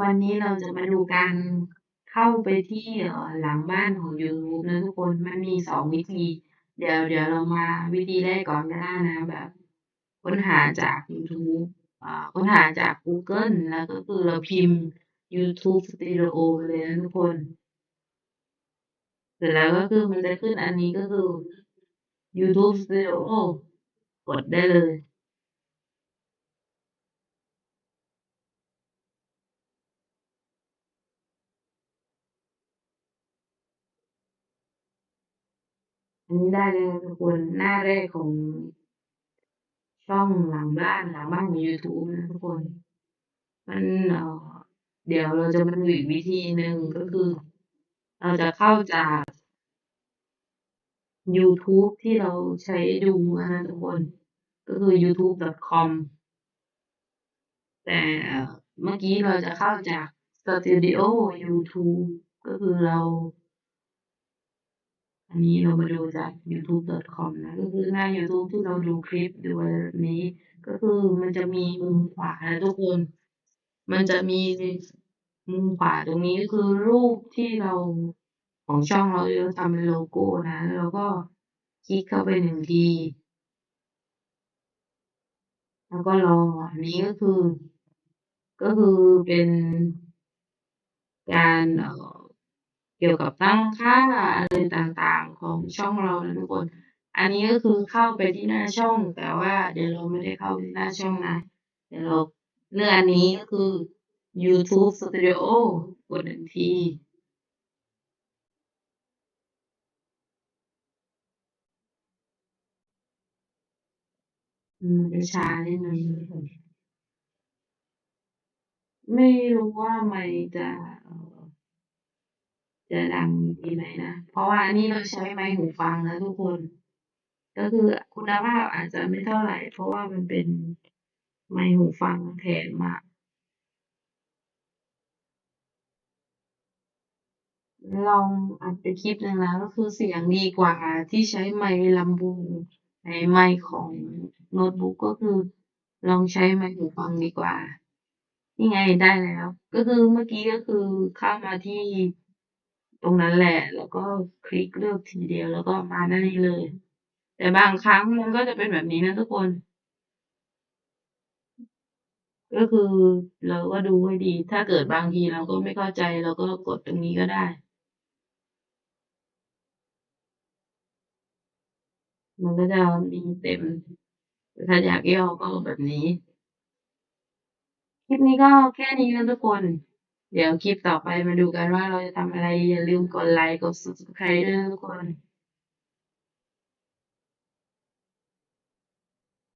วันนี้เราจะมาดูการเข้าไปที่หลังบ้านของยูทูบนะทุกคน มันมีสองวิธี เดี๋ยวเดี๋ยวเรามาวิธีแรกก่อนก็ได้นะแบบ ค้นหาจาก YouTube อ่าค้นหาจาก Google แล้วก็คือเราพิมพ์ YouTube Studio เลยนะทุกคนเสร็จแล้วก็คือมันจะขึ้นอันนี้ก็คือ YouTube Studio กดได้เลย อันนี้ได้เลยทุกคนหน้าแรกของช่องหลังบ้านหลังบ้านของยูทูบนะทุกคน มันเออเดี๋ยวเราจะมาดูอีกวิธีหนึ่งก็คือ เราจะเข้าจากยูทูบที่เราใช้ดูนะคะทุกคน ก็คือ youtube.com แต่เมื่อกี้เราจะเข้าจาก Studio YouTube ก็คือเรา อันนี้เรามาดูจาก youtube.com นะก็คือหน้ายูทูบที่เราดูคลิปดูอะไรแบบนี้ ก็คือมันจะมีมุมขวานะทุกคน มันจะมีมุมขวาตรงนี้ก็คือรูปที่เราของช่องเราเราทำเป็นโลโก้นะ แล้วก็คลิกเข้าไปหนึ่งทีแล้วก็รออันนี้ก็คือ ก็คือเป็นการเอ่อ เกี่ยวกับตั้งค่าอะไรต่างๆของช่องเรานะทุกคน อันนี้ก็คือเข้าไปที่หน้าช่อง แต่ว่าเดี๋ยวเราไม่ได้เข้าที่หน้าช่องนะ เดี๋ยวเราเลือกอันนี้ก็คือ YouTube Studio กดหนึ่งทีมันจะช้านิดหนึ่งไม่รู้ว่าไมค์จะ จะดังดีไหมนะ เพราะว่าอันนี้เราใช้ไมค์หูฟังนะทุกคน ก็คือคุณภาพอาจจะไม่เท่าไหร่ เพราะว่ามันเป็นไมค์หูฟังแถมมาลองอัดไปคลิปหนึ่งแล้วก็คือเสียงดีกว่าที่ใช้ไมค์ลำโพงไอ้ไมค์ของโน้ตบุ๊กก็คือลองใช้ไมค์หูฟังดีกว่า นี่ไงได้แล้ว ก็คือเมื่อกี้ก็คือเข้ามาที่ ตรงนั้นแหละ แล้วก็คลิกเลือกทีเดียวแล้วก็มาหน้านี้เลย แต่บางครั้งมันก็จะเป็นแบบนี้นะทุกคน ก็คือเราก็ดูให้ดี ถ้าเกิดบางทีเราก็ไม่เข้าใจเราก็กดตรงนี้ก็ได้มันก็จะมีเต็ม ถ้าอยากย่อก็แบบนี้ คลิปนี้ก็แค่นี้นะทุกคน เดี๋ยวคลิปต่อไปมาดูกันว่าเราจะทำอะไร อย่าลืมกดไลค์ กด Subscribe ด้วยทุกคน